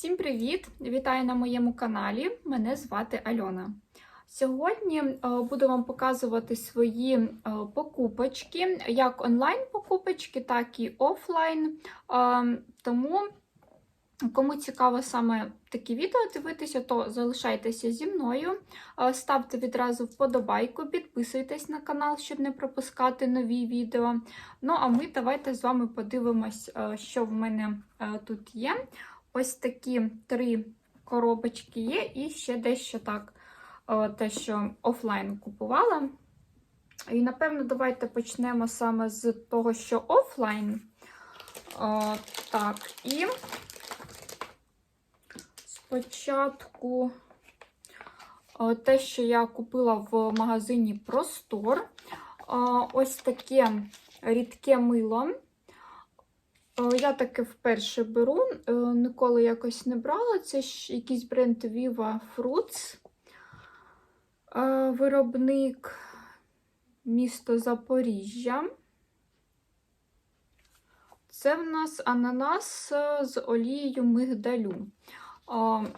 Всім привіт! Вітаю на моєму каналі. Мене звати Альона. Сьогодні е, буду вам показувати свої е, покупочки, як онлайн-покупочки, так і офлайн. Е, Тому, кому цікаво саме такі відео дивитися, то залишайтеся зі мною. Ставте відразу вподобайку, підписуйтесь на канал, щоб не пропускати нові відео. Ну, а ми давайте з вами подивимось, що в мене тут є. Ось такі три коробочки є, і ще дещо так, е, те, що офлайн купувала. І, напевно, давайте почнемо саме з того, що офлайн. О, так, і спочатку о, те, що я купила в магазині Простор. О, ось таке рідке мило. Е, Я таке вперше беру, е, ніколи якось не брала. Це ж якийсь бренд Viva Fruits. Е, Виробник місто Запоріжжя. Це в нас ананас з олією мигдалю.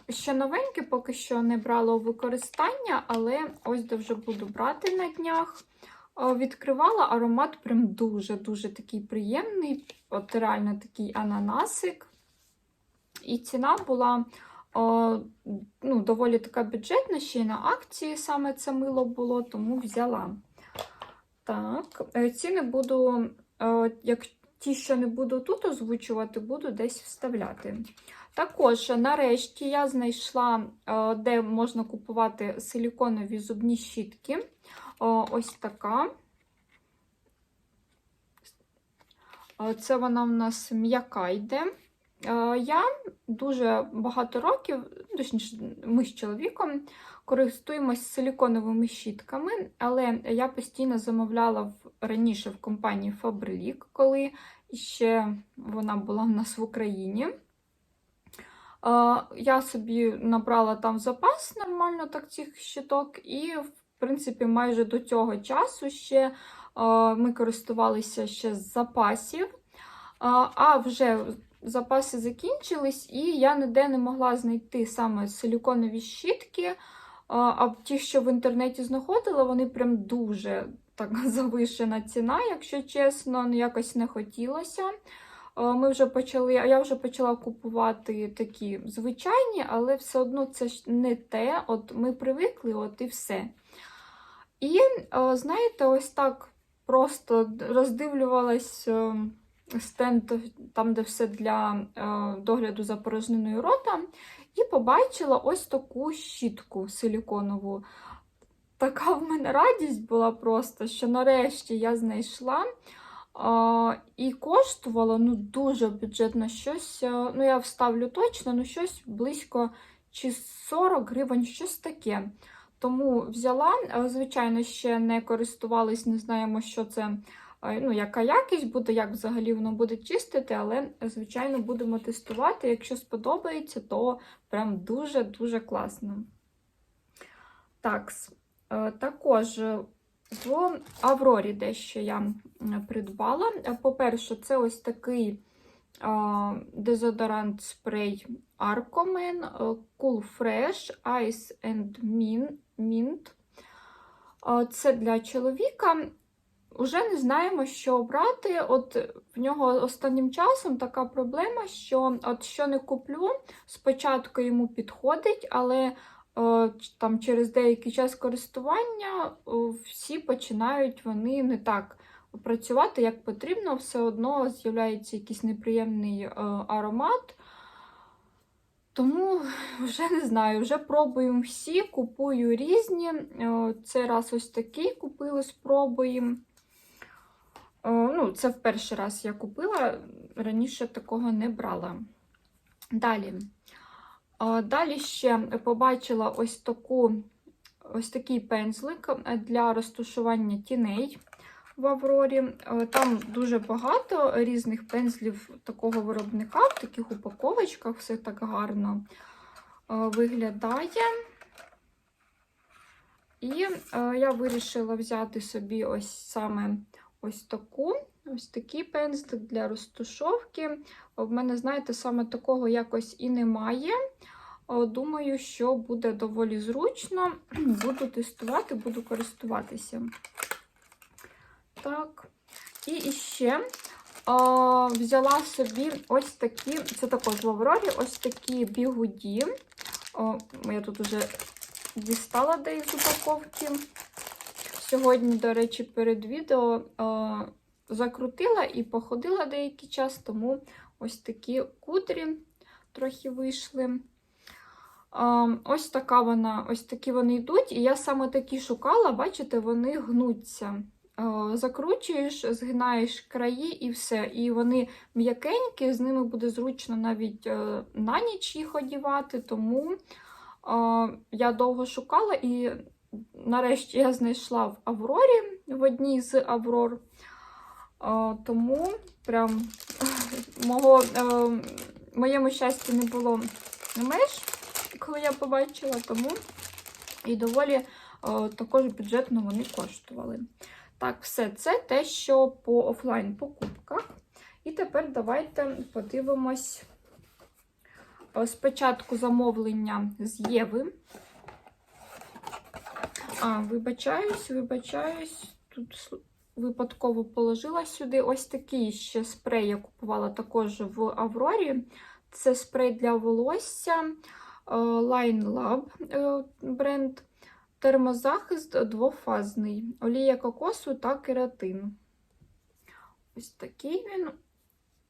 Ще новеньке, поки що не брала у використання, але ось вже буду брати на днях. Е, Відкривала аромат прям дуже-дуже такий приємний. От реально такий ананасик. І ціна була о, ну, доволі така бюджетна, ще й на акції саме це мило було, тому взяла. Так, е, ціни буду, е, як ті, що не буду тут озвучувати, буду десь вставляти. Також, нарешті, я знайшла, е, де можна купувати силіконові зубні щітки. Ось така. Це вона в нас м'яка йде. Е, Я дуже багато років, точніше, ми з чоловіком користуємось силіконовими щітками, але я постійно замовляла раніше в компанії Faberlic, коли ще вона була в нас в Україні. Е, Я собі набрала там запас нормально так цих щиток, і, в принципі, майже до цього часу ще е, ми користувалися ще з запасів. А, А вже запаси закінчились, і я ніде не могла знайти саме силіконові щітки. А, А ті, що в інтернеті знаходила, вони прям дуже так завишена ціна, якщо чесно, ну, якось не хотілося. Ми вже почали, я вже почала купувати такі звичайні, але все одно це ж не те. От ми привикли, от і все. І, е, знаєте, ось так просто роздивлювалась е, стенд, там, де все для е, догляду за порожниною рота, і побачила ось таку щітку силіконову. Така в мене радість була просто, що нарешті я знайшла. І коштувало ну, дуже бюджетно щось. Ну, я вставлю точно, ну щось близько чи 40 гривень, щось таке. Тому взяла, е, звичайно, ще не користувалась, не знаємо, що це, е, ну, яка якість буде, як взагалі воно буде чистити, але, звичайно, будемо тестувати. Якщо сподобається, то прям дуже-дуже класно. Так, е, також в Аврорі дещо я придбала. Е, По-перше, це ось такий дезодорант спрей е, Cool Fresh Ice and Min- А, Це для чоловіка. Уже не знаємо, що обрати. От в нього останнім часом така проблема, що от що не куплю, спочатку йому підходить, але е, ч- там через деякий час користування е, всі починають вони не так працювати як потрібно, все одно з'являється якийсь неприємний е, аромат. Тому вже не знаю, вже пробуємо всі, купую різні. Е, Цей раз ось такий купили, спробуємо. Е, Ну, це в перший раз я купила, раніше такого не брала. Далі. Е, Далі ще побачила ось таку, ось такий пензлик для розташування тіней в Аврорі. Е, Там дуже багато різних пензлів такого виробника, в таких упаковочках, все так гарно е, виглядає. І е, я вирішила взяти собі ось саме ось таку Ось такий пензлик для розтушовки. В мене, знаєте, саме такого якось і немає. Думаю, що буде доволі зручно. Буду тестувати, буду користуватися. Так. І ще о, взяла собі ось такі, це також в Аврорі, ось такі бігуді. О, я тут вже дістала де з упаковки. Сьогодні, до речі, перед відео о, закрутила і походила деякий час, тому ось такі кудрі трохи вийшли. Ось така вона, ось такі вони йдуть. І я саме такі шукала, бачите, вони гнуться. Закручуєш, згинаєш краї і все. І вони м'якенькі, з ними буде зручно навіть е, на ніч їх одівати, тому я довго шукала і нарешті я знайшла в Аврорі в одній з Аврор. Тому прям мого, е, моєму щастю не було меж, коли я побачила, тому і доволі е, також бюджетно вони коштували. Так, все це те, що по офлайн покупках. І тепер давайте подивимось е, спочатку замовлення з Єви. А, вибачаюсь, вибачаюсь. Тут випадково положила сюди ось такий ще спрей. Я купувала також в Аврорі. Це спрей для волосся е, Line Lab е, бренд. Термозахист двофазний. Олія кокосу та кератин. Ось такий він.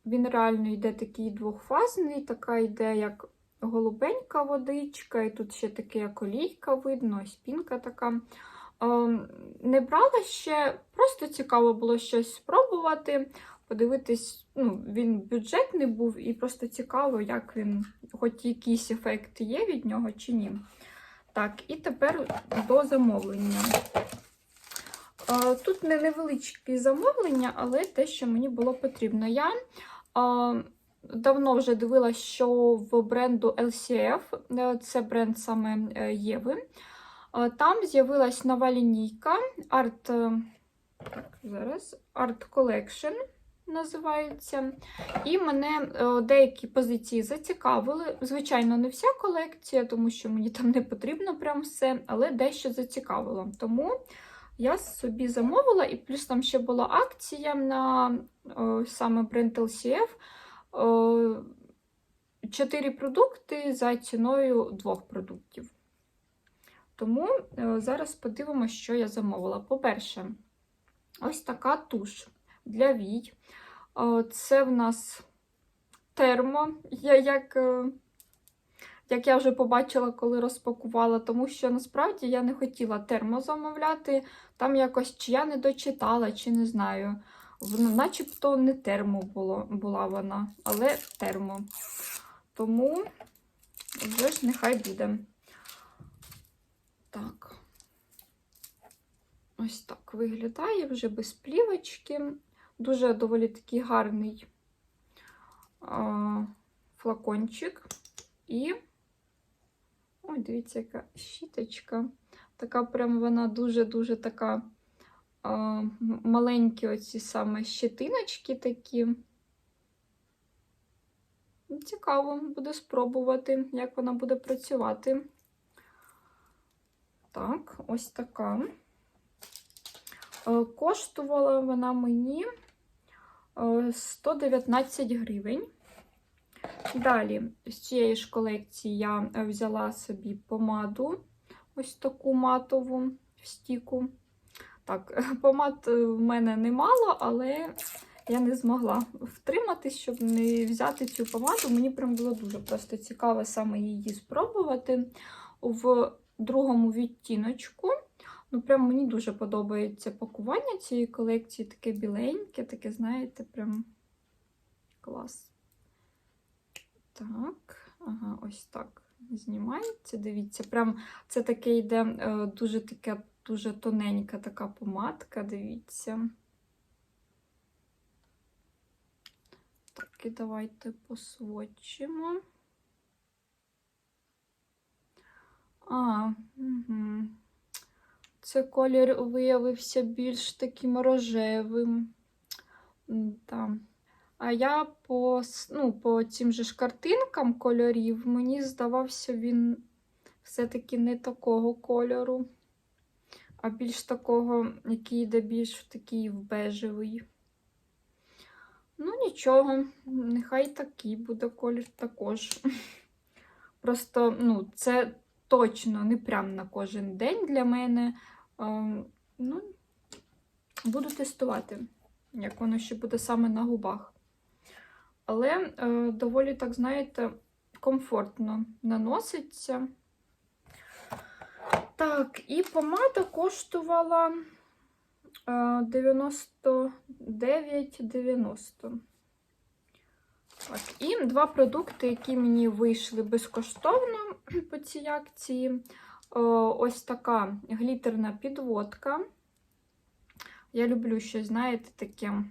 Він реально йде такий двохфазний, така йде як голубенька водичка, і тут ще таке як олійка видно, ось пінка така. Ем, Не брала ще, просто цікаво було щось спробувати, подивитись, ну, він бюджетний був, і просто цікаво, як він, хоч якийсь ефект є від нього чи ні. Так, і тепер до замовлення. Тут не невеличкі замовлення, але те, що мені було потрібно. Я давно вже дивилася, що в бренду LCF, е, це бренд саме е, Єви, там з'явилась нова лінійка Art, е, зараз, Art Collection називається. І мене е, деякі позиції зацікавили. Звичайно, не вся колекція, тому що мені там не потрібно прям все, але дещо зацікавило. Тому я собі замовила, і плюс там ще була акція на е, саме бренд LCF. Е, Чотири продукти за ціною двох продуктів. Тому зараз подивимося, що я замовила. По-перше, ось така туш для вій. Е, Це в нас термо, я як, е, як я вже побачила, коли розпакувала, тому що насправді я не хотіла термо замовляти. Там якось чи я не дочитала, чи не знаю. Воно начебто не термо було, була вона, але термо. Тому вже ж нехай буде. Так. Ось так виглядає вже без плівочки. Дуже доволі такий гарний флакончик. І, ой, дивіться, яка щіточка. Така прям вона дуже-дуже така маленькі оці саме щетиночки такі. Цікаво буде спробувати, як вона буде працювати. Так, ось така. Е, Коштувала вона мені 119 гривень. Далі, з цієї ж колекції я е, взяла собі помаду, ось таку матову в стіку. Так, помад е, в мене немало, але я не змогла втриматись, щоб не взяти цю помаду. Мені прям було дуже просто цікаво саме її спробувати в другому відтіночку. Ну, прям мені дуже подобається пакування цієї колекції. Таке біленьке, таке, знаєте, прям клас. Так, ага, ось так знімається. Дивіться, прям це таке йде е, дуже таке, дуже тоненька така помадка, дивіться. Так, і давайте посводчимо. А, угу. Це колір виявився більш таким рожевим. Та. А я по, ну, по цим же ж картинкам кольорів, мені здавався він все-таки не такого кольору, а більш такого, який йде більш такий в бежевий. Ну, нічого, нехай такий буде колір також. Просто, ну, це точно не прям на кожен день для мене. Ну, буду тестувати, як воно ще буде саме на губах. Але е, доволі, так, знаєте, комфортно наноситься. Так, і помада коштувала е, 99,90. Так, і два продукти, які мені вийшли безкоштовно по цій акції. Е, Ось така глітерна підводка. Я люблю щось, знаєте, таке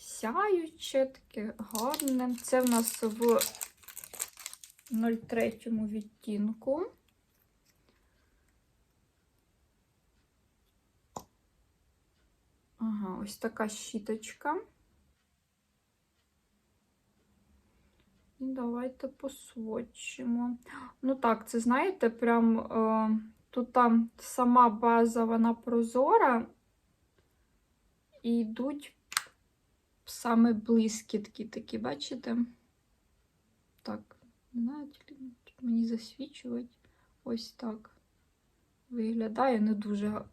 сяюче, таке гарне. Це в нас в 03 відтінку. Ага, ось така щіточка. І давайте посводчимо. Ну так, це знаєте, прям е, тут там сама база, вона прозора, і йдуть саме блискітки такі, бачите? Так, не знаю, мені засвічувати. Ось так. Виглядає не дуже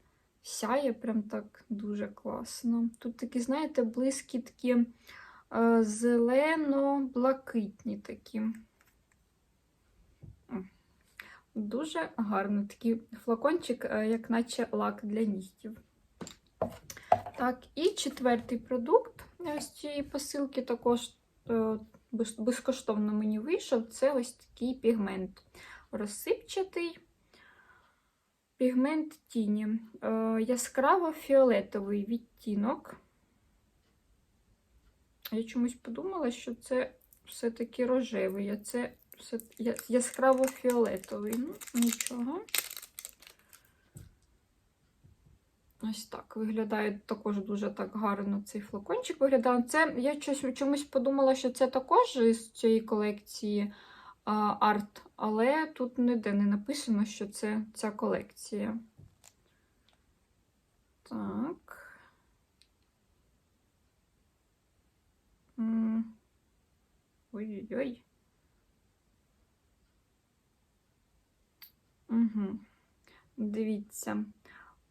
сяє, прям так дуже класно. Тут такі, знаєте, блискітки зелено-блакитні такі. Дуже гарно. Такий флакончик, е, як наче лак для нігтів. Так, і четвертий продукт з цієї посилки також е, безкоштовно мені вийшов. Це ось такий пігмент розсипчатий. Пігмент тіні. Е, яскраво-фіолетовий відтінок. Я чомусь подумала, що це все-таки рожевий, а це все яскраво-фіолетовий. Ну, нічого. Ось так виглядає також дуже так гарно цей флакончик виглядає. Це я щось, чомусь подумала, що це також з цієї колекції а, арт, але тут ніде не написано, що це ця колекція. Так. Ой-ой-ой. Угу. Дивіться.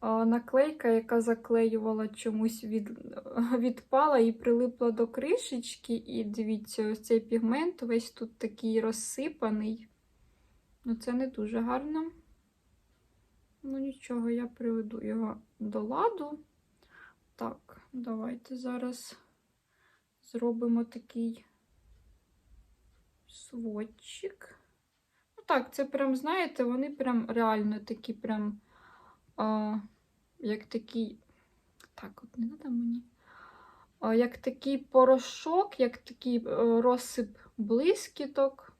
Наклейка, яка заклеювала чомусь від, відпала і прилипла до кришечки. І дивіться, ось цей пігмент весь тут такий розсипаний. Ну, це не дуже гарно. Ну, нічого, я приведу його до ладу. Так, давайте зараз зробимо такий сводчик. Ну так, це прям, знаєте, вони прям реально такі прям. А, як такий. Так, от не треба мені. А, як такий порошок, як такий е, розсип блискіток.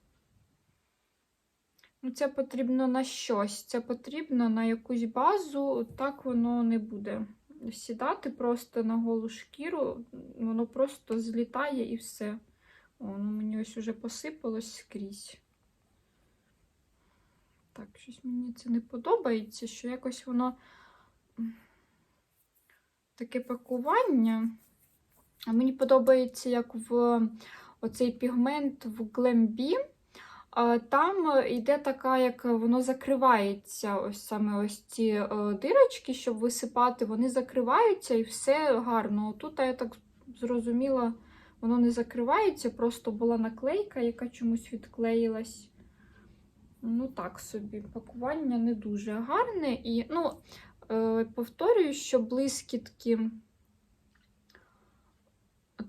Ну, Це потрібно на щось. Це потрібно на якусь базу, так воно не буде сідати просто на голу шкіру, воно просто злітає і все. О, ну мені ось уже посипалось скрізь. Так, щось мені це не подобається, що якось воно таке пакування. А мені подобається, як в оцей пігмент в Glambi. Там йде така, як воно закривається, ось саме ось ці е, дирочки, щоб висипати, вони закриваються і все гарно. Тут я так зрозуміла, воно не закривається, просто була наклейка, яка чомусь відклеїлась. Ну, так собі, пакування не дуже гарне. І, ну, е, повторюю, що блискітки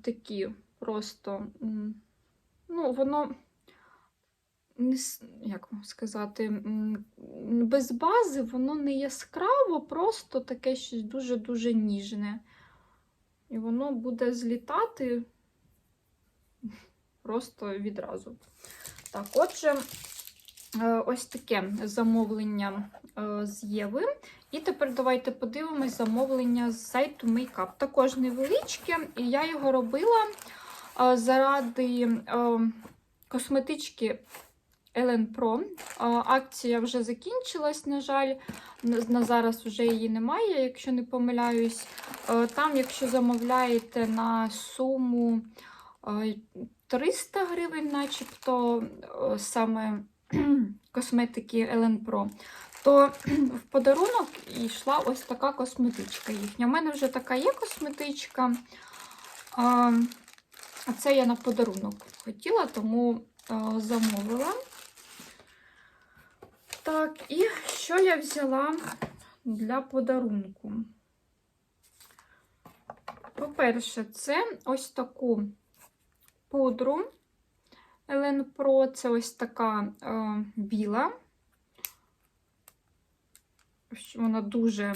такі просто, ну, воно, як вам сказати, без бази воно не яскраво, просто таке щось дуже-дуже ніжне. І воно буде злітати просто відразу. Так, отже, е, ось таке замовлення е, з Єви. І тепер давайте подивимось замовлення з сайту Makeup. Також невеличке, і я його робила е, заради косметички Ellen Pro. Е, Акція вже закінчилась, на жаль. На зараз вже її немає, якщо не помиляюсь. Е, Там, якщо замовляєте на суму е, 300 гривень, начебто е, саме косметики Ellen Pro, то в подарунок йшла ось така косметичка їхня. У мене вже така є косметичка. А це я на подарунок хотіла, тому замовила. Так, і що я взяла для подарунку? По-перше, це ось таку пудру Ellen Pro. Це ось така е, біла. Вона дуже е,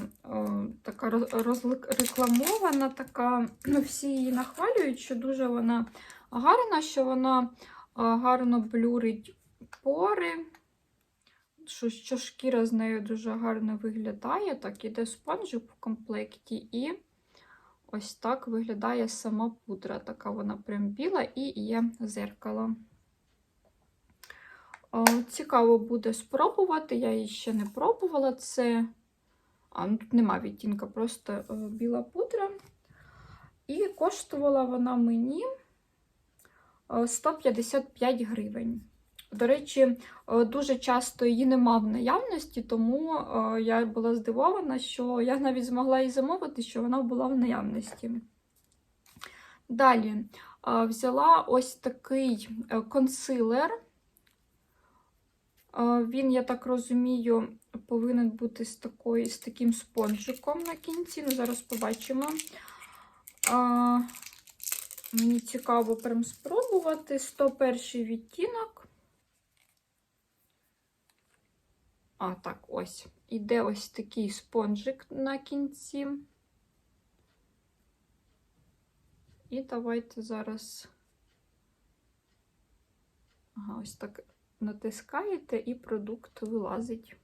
така розрекламована, така, ну, всі її нахвалюють, що дуже вона гарна, що вона е, гарно блюрить пори, що, що шкіра з нею дуже гарно виглядає. Так, іде спонжик в комплекті, і ось так виглядає сама пудра. Така вона прям біла і є зеркало. Цікаво буде спробувати, я її ще не пробувала. Це, а, ну тут нема відтінка, просто е, біла пудра. І коштувала вона мені 155 е, гривень. До речі, е, дуже часто її нема в наявності, тому я була здивована, що я навіть змогла її замовити, що вона була в наявності. Далі взяла ось такий консилер. Він, я так розумію, повинен бути з такою, з таким спонжиком на кінці. Ну, зараз побачимо. Мені цікаво прям спробувати 101 відтінок. А, так, ось. Іде ось такий спонжик на кінці. І давайте зараз. Ага, ось так натискаєте і продукт вилазить.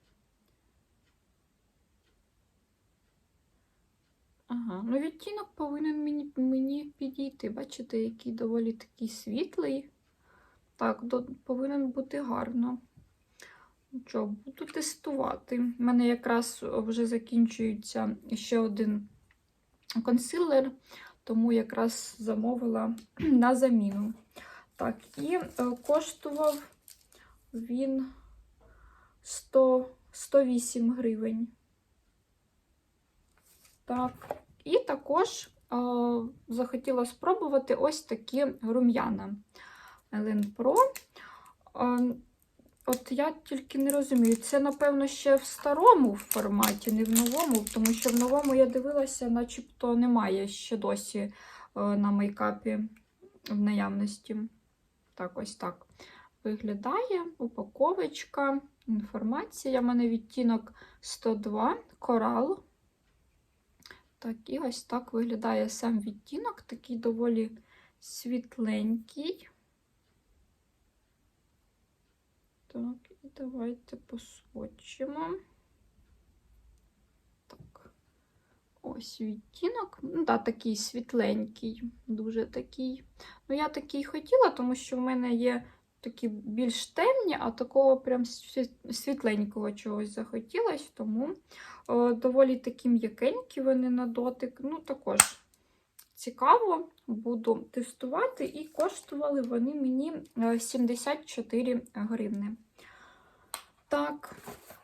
Ага, ну відтінок повинен мені мені підійти. Бачите, який доволі такий світлий. Так, до, повинен бути гарно. Що, буду тестувати. У мене якраз вже закінчується ще один консилер, тому якраз замовила на заміну. Так, і е, коштував він 100, 108 гривень. Так, і також е, захотіла спробувати ось такі рум'яна Ellen Pro. От я тільки не розумію, це, напевно, ще в старому форматі, не в новому, тому що в новому я дивилася, начебто немає ще досі е, на мейкапі в наявності. Так, ось так виглядає упаковочка, інформація. У мене відтінок 102 корал. Так, і ось так виглядає сам відтінок, такий доволі світленький. Так, і давайте посвочимо. Так, ось відтінок. Ну, да, такий світленький, дуже такий. Ну, я такий хотіла, тому що в мене є такі більш темні, а такого прям світленького чогось захотілось, тому о, доволі такі м'якенькі вони на дотик. Ну, також цікаво, буду тестувати, і коштували вони мені 74 гривни. Так,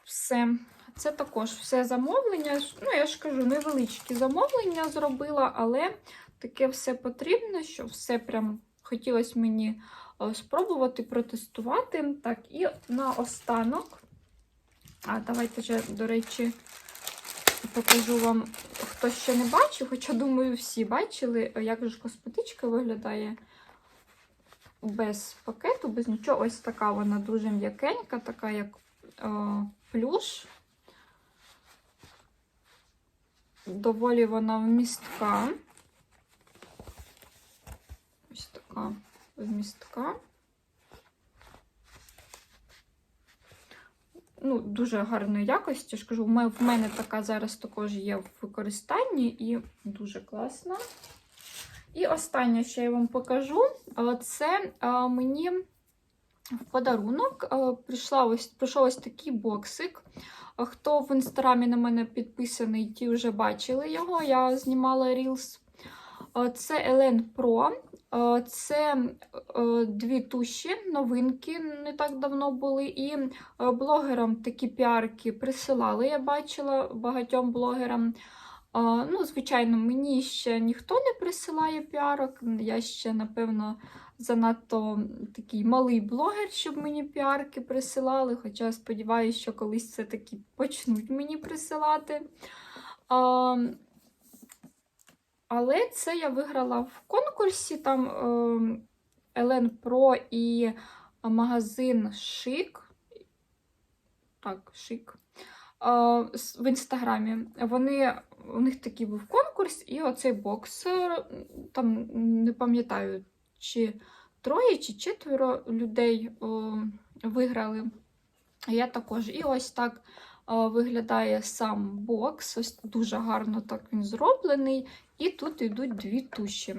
все. Це також все замовлення. Ну, я ж кажу, невеличкі замовлення зробила, але таке все потрібно, що все прям хотілося мені Е, спробувати протестувати. Так, і наостанок, а давайте вже, до речі, покажу вам, хто ще не бачив, хоча, думаю, всі бачили, як ж косметичка виглядає без пакету, без нічого. Ось така вона дуже м'якенька, така як о, е, плюш. Доволі вона вмістка. Ось така вмістка. Ну, дуже гарної якості. Я ж кажу, в мене- така зараз також є в використанні і дуже класна. І останнє, що я вам покажу, це мені в подарунок прийшла ось, прийшов ось такий боксик. Хто в інстаграмі на мене підписаний, ті вже бачили його. Я знімала Reels. Е, Це Елен Pro. Е, Це е, дві туші, новинки не так давно були. І блогерам такі піарки присилали. Я бачила багатьом блогерам. Ну, звичайно, мені ще ніхто не присилає піарок. Я ще, напевно, занадто такий малий блогер, щоб мені піарки присилали. Хоча сподіваюся, що колись все-таки почнуть мені присилати. Але це я виграла в конкурсі. Там е, Елен Про і магазин Шик. Так, Шик. е, В інстаграмі. Вони, у них такий був конкурс, і оцей бокс, там не пам'ятаю, чи троє, чи четверо людей е, виграли. Я також. І ось так виглядає сам бокс. Ось дуже гарно так він зроблений. І тут йдуть дві туші.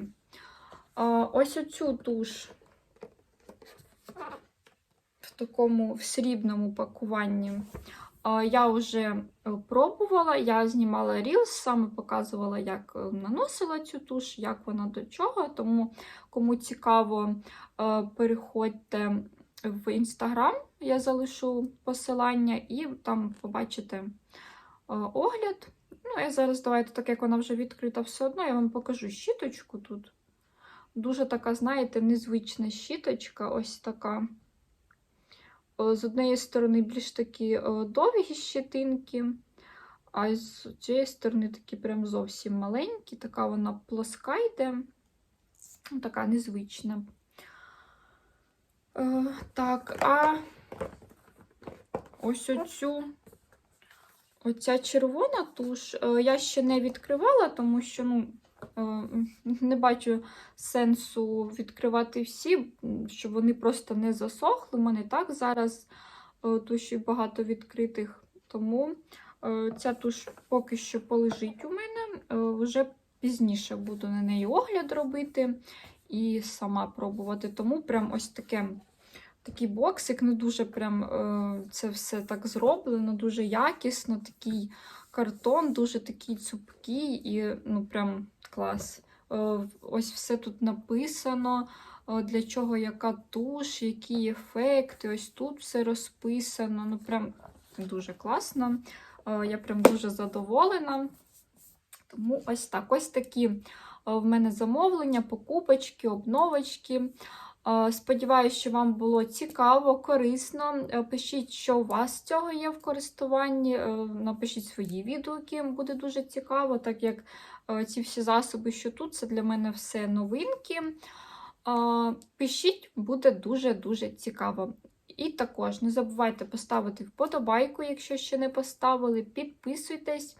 Ось оцю туш в такому в срібному пакуванні. Я вже е, пробувала, я знімала Reels, саме показувала, як е, наносила цю туш, як вона до чого. Тому, кому цікаво, е, переходьте в інстаграм, я залишу посилання, і там побачите е, огляд. Ну, я зараз давайте, так як вона вже відкрита, все одно я вам покажу щіточку тут. Дуже така, знаєте, незвична щіточка, ось така. Е, З однієї сторони більш такі е, довгі щетинки, а з цієї сторони такі прям зовсім маленькі. Така вона плоска йде, така незвична. Так, а ось оцю оця червона туш е, я ще не відкривала, тому що ну, е, не бачу сенсу відкривати всі, щоб вони просто не засохли. У мене так зараз е, туші багато відкритих, тому ця туш поки що полежить у мене. Вже пізніше буду на неї огляд робити і сама пробувати. Тому прям ось таке. Такий боксик, не дуже прям е, це все так зроблено, дуже якісно, такий картон, дуже такий цупкий і ну прям клас. Е, ось все тут написано, е, для чого яка туш, які ефекти. Ось тут все розписано. Ну, прям дуже класно. Я прям дуже задоволена. Тому ось так. Ось такі в мене замовлення, покупочки, обновочки. Е, Сподіваюся, що вам було цікаво, корисно. Е, Пишіть, що у вас з цього є в користуванні. Е, Напишіть свої відгуки, буде дуже цікаво, так як ці всі засоби, що тут, це для мене все новинки. Пишіть, буде дуже-дуже цікаво. І також не забувайте поставити вподобайку, якщо ще не поставили. Підписуйтесь,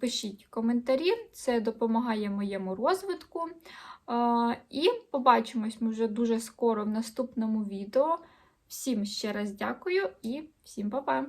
пишіть коментарі, це допомагає моєму розвитку. І побачимось ми вже дуже скоро в наступному відео. Всім ще раз дякую і всім па-па!